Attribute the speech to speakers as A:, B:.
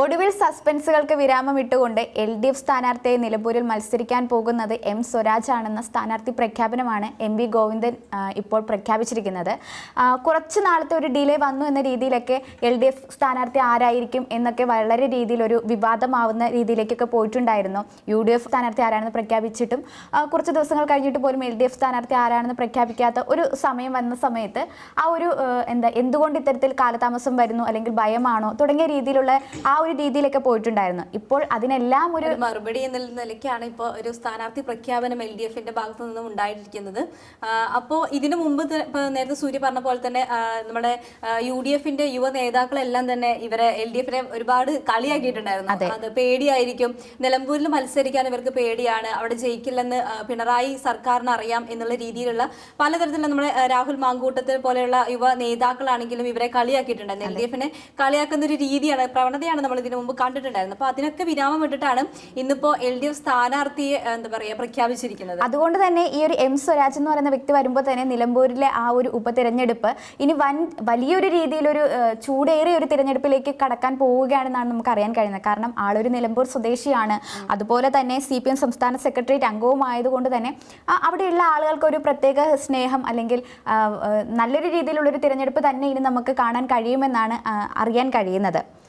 A: ഒടുവിൽ സസ്പെൻസുകൾക്ക് വിരാമം ഇട്ടുകൊണ്ട് എൽ ഡി എഫ് സ്ഥാനാർത്ഥിയെ നിലമ്പൂരിൽ മത്സരിക്കാൻ പോകുന്നത് എം സ്വരാജ് ആണെന്ന സ്ഥാനാർത്ഥി പ്രഖ്യാപനമാണ് എം വി ഗോവിന്ദൻ ഇപ്പോൾ പ്രഖ്യാപിച്ചിരിക്കുന്നത്. കുറച്ച് നാളത്തെ ഒരു ഡിലേ വന്നു എന്ന രീതിയിലൊക്കെ എൽ ഡി എഫ് സ്ഥാനാർത്ഥി ആരായിരിക്കും എന്നൊക്കെ വളരെ രീതിയിൽ ഒരു വിവാദമാവുന്ന രീതിയിലേക്കൊക്കെ പോയിട്ടുണ്ടായിരുന്നു. യു ഡി എഫ് സ്ഥാനാർത്ഥി ആരാണെന്ന് പ്രഖ്യാപിച്ചിട്ടും കുറച്ച് ദിവസങ്ങൾ കഴിഞ്ഞിട്ട് പോലും എൽ ഡി എഫ് സ്ഥാനാർത്ഥി ആരാണെന്ന് പ്രഖ്യാപിക്കാത്ത ഒരു സമയം വന്ന സമയത്ത് ആ ഒരു എന്താ എന്തുകൊണ്ട് ഇത്തരത്തിൽ കാലതാമസം വരുന്നു അല്ലെങ്കിൽ ഭയമാണോ തുടങ്ങിയ രീതിയിലുള്ള ആ ഒരു രീതിയിലൊക്കെ പോയിട്ടുണ്ടായിരുന്നു. ഇപ്പോൾ അതിനെല്ലാം ഒരു
B: മറുപടി എന്ന നിലയ്ക്കാണ് ഇപ്പോൾ ഒരു സ്ഥാനാർത്ഥി പ്രഖ്യാപനം എൽ ഡി എഫിന്റെ ഭാഗത്തു നിന്നും ഉണ്ടായിരിക്കുന്നത്. അപ്പോൾ ഇതിനു മുമ്പ് നേരത്തെ സൂര്യ പറഞ്ഞ പോലെ തന്നെ നമ്മുടെ യു ഡി എഫിന്റെ യുവ നേതാക്കളെല്ലാം തന്നെ ഇവരെ എൽ ഡി എഫിനെ ഒരുപാട് കളിയാക്കിയിട്ടുണ്ടായിരുന്നു. അത്. പേടിയായിരിക്കും. നിലമ്പൂരിൽ മത്സരിക്കാൻ ഇവർക്ക് പേടിയാണ്. അവിടെ ജയിക്കില്ലെന്ന് പിണറായി സർക്കാരിന് അറിയാം എന്നുള്ള രീതിയിലുള്ള പലതരത്തിലുള്ള നമ്മുടെ രാഹുൽ മാങ്കൂട്ടത്തിൽ പോലെയുള്ള യുവ നേതാക്കളാണെങ്കിലും ഇവരെ കളിയാക്കിയിട്ടുണ്ടായിരുന്നു എൽ ഡി എഫിനെ കളിയാക്കുന്ന ഒരു രീതിയാണ് പ്രവണതയാണ് നമ്മൾ ഇതിനു മുമ്പ് കണ്ടിട്ടുണ്ടായിരുന്നു. അപ്പൊ അതിനൊക്കെ വിരാമം ഇട്ടിട്ടാണ് ഇന്നിപ്പോ എൽ ഡി എഫ് സ്ഥാനാർത്ഥിയെ എന്താ പറയാ പ്രഖ്യാപിച്ചിരിക്കുന്നത്.
A: അതുകൊണ്ട് തന്നെ ഈ ഒരു എം സ്വരാജ് എന്ന് പറയുന്ന വ്യക്തി വരുമ്പോൾ തന്നെ നിലമ്പൂരിലെ ആ ഒരു ഉപതെരഞ്ഞെടുപ്പ് ഇനി വൻ വലിയൊരു രീതിയിലൊരു ചൂടേറിയ ഒരു തിരഞ്ഞെടുപ്പിലേക്ക് കടക്കാൻ പോവുകയാണെന്നാണ് നമുക്ക് അറിയാൻ കഴിയുന്നത്. കാരണം ആളൊരു നിലമ്പൂർ സ്വദേശിയാണ്. അതുപോലെ തന്നെ സി പി എം സംസ്ഥാന സെക്രട്ടേറിയറ്റ് അംഗവുമായതുകൊണ്ട് തന്നെ അവിടെയുള്ള ആളുകൾക്ക് ഒരു പ്രത്യേക സ്നേഹം അല്ലെങ്കിൽ നല്ലൊരു രീതിയിലുള്ളൊരു തിരഞ്ഞെടുപ്പ് തന്നെ ഇനി നമുക്ക് കാണാൻ കഴിയുമെന്നാണ് അറിയാൻ കഴിയുന്നത്.